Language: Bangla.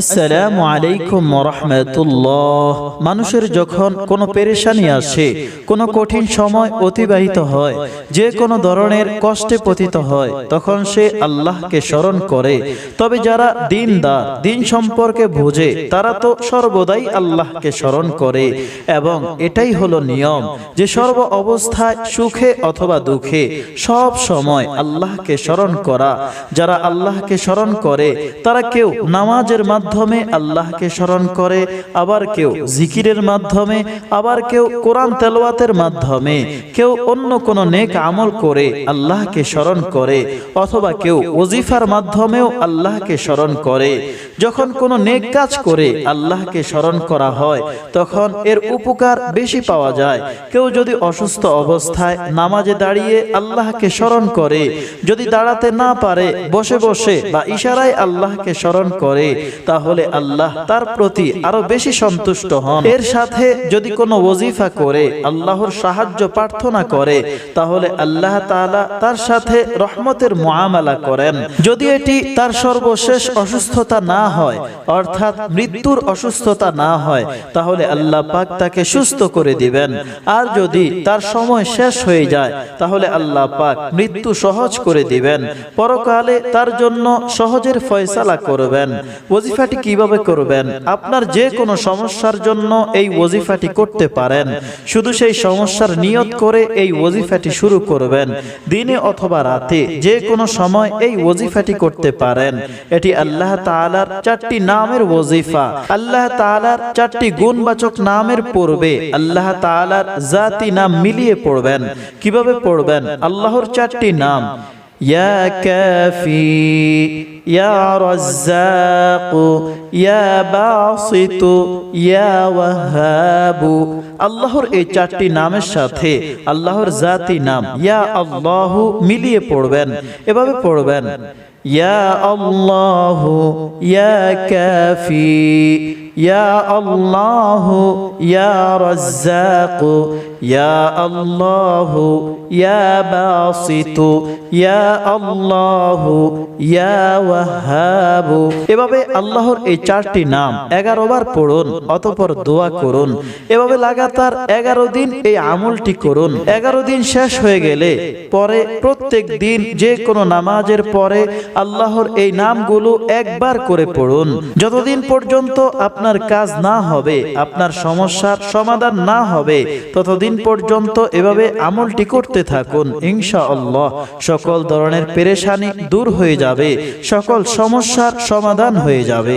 আসসালামু আলাইকুম রহমতুল্লাহ মানুষের যখন কোনো পেরেশানি আসে, কোনো কঠিন সময় অতিবাহিত হয়, যে কোনো ধরনের কষ্টে পতিত হয়, তখন সে আল্লাহকে স্মরণ করে। তবে যারা দিনদার, দিন সম্পর্কে বোঝে, তারা তো সর্বদাই আল্লাহকে স্মরণ করে। এবং এটাই হলো নিয়ম যে সর্ব অবস্থায় সুখে অথবা দুঃখে সব সময় আল্লাহকে স্মরণ করা। যারা আল্লাহকে স্মরণ করে, তারা কেউ নামাজের মাধ্যমে আল্লাহকে স্মরণ করে, আবার কেউ জিকিরের মাধ্যমে, আবার কেউ কোরআন তেলাওয়াতের মাধ্যমে, কেউ অন্য কোনো নেক আমল করে আল্লাহকে স্মরণ করে, অথবা কেউ ওজিফার মাধ্যমেও আল্লাহকে স্মরণ করে। যখন কোনো নেক কাজ করে আল্লাহকে স্মরণ করা হয়, তখন এর উপকার বেশি পাওয়া যায়। কেউ যদি অসুস্থ অবস্থায় নামাজে দাঁড়িয়ে আল্লাহকে স্মরণ করে, যদি দাঁড়াতে না পারে, বসে বসে বা ইশারায় আল্লাহকে স্মরণ করে তাহলে আল্লাহ তার প্রতি আরও বেশি সন্তুষ্ট হন। এর সাথে যদি কোনো ওজিফা করে, আল্লাহর সাহায্য প্রার্থনা করে, তাহলে আল্লাহ তাআলা তার সাথে রহমতের মুআমালা করেন। যদি এটি তার সর্বশেষ অসুস্থতা না হয়, অর্থাৎ মৃত্যুর অসুস্থতা না হয়, তাহলে আল্লাহ পাক তাকে সুস্থ করে দিবেন। আর যদি তার সময় শেষ হয়ে যায়, তাহলে আল্লাহ পাক মৃত্যু সহজ করে দিবেন। পরকালে তার জন্য সহজের ফয়সালা করবেন। ওজিফাটি কীভাবে করবেন? আপনার যে কোনো সমস্যার জন্য এই ওজিফাটি করতে পারেন। শুধু সেই সমস্যার নিয়ত করে এই ওজিফাটি শুরু করবেন। দিনে অথবা রাতে যে কোনো সময় এই ওজিফাটি করতে পারেন। এটি আল্লাহ তাআলার চারটি নামের ওজিফা আল্লাহ তাআলার চারটি গুণবাচক নামের পূর্বে আল্লাহ তাআলার জাতি নাম মিলিয়ে পড়বেন। কীভাবে পড়বেন? আল্লাহর চারটি নাম। ইয়া কাফি ইয়া রাজ্জাক ইয়া বাসিত ইয়া ওয়াহাবু আল্লাহর এই চারটি নামের সাথে আল্লাহর জাতি নাম ইয়া আল্লাহ মিলিয়ে পড়বেন, এভাবে পড়বেন। ইয়া আল্লাহ, ইয়া কাফি। ইয়া আল্লাহ, ইয়া রাজ্জাক, ইয়া আল্লাহ, ইয়া বাসিত, ইয়া আল্লাহ, ইয়া ওয়াহাব। এভাবে আল্লাহর এই চারটি নাম এগারো বার পড়ুন, অতপর দোয়া করুন। এভাবে লাগাতার এগারো দিন এই আমলটি করুন। এগারো দিন শেষ হয়ে গেলে পরে প্রত্যেক দিন যে কোনো নামাজের পরে আল্লাহর এই নামগুলো একবার করে পড়ুন। যতদিন পর্যন্ত আপনার কাজ না হবে আপনার সমস্যার সমাধান না হবে ততদিন পর্যন্ত এভাবে আমলটি করতে থাকুন ইনশাআল্লাহ। সকল ধরনের পেরেশানি দূর হয়ে যাবে সকল সমস্যার সমাধান হয়ে যাবে।